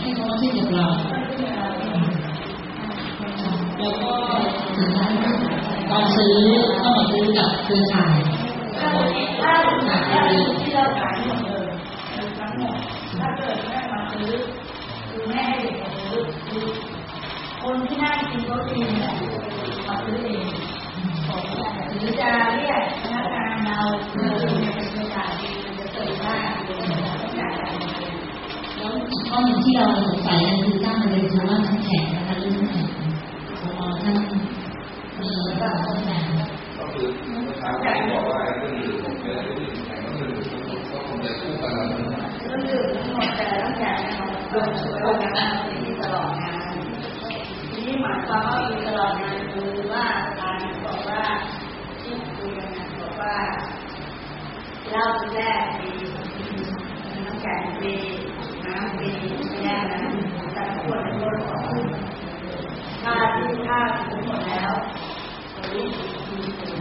ให้เขามาขึ้นกับเราแล้วก็ตอนซื้อก็มาซื้อกับเครือข่ายถ้าที่เราขายหมดเลยทั้งหมดถ้าเกิดแม่มาซื้อคือแม่ให้เด็กมาซื้อคนที่น่ากินก็กินแหล ข้อหนึ่งที่เราสงสัยกันคือตั้งประเด็นคือว่าน้ำแข็งนะคะเรื่องน้ำแข็งพอท่านมีแบบต้นแบบก็คือเมื่อเช้าที่บอกว่าเรื่องดื่มเวลาที่ดื่มแข็งก็คือก็คงจะคู่กันแล้วเรื่องดื่มทั้งหมดแต่ละต้องจ่ายเราโดช่วยกันมาที่ตลอดงานทีนี้หมายความว่าอยู่ตลอดงานคือว่าการบอกว่าที่คุยกันบอกว่าเล้าแรกมีน้ำแข็งมีน้ำมี うん。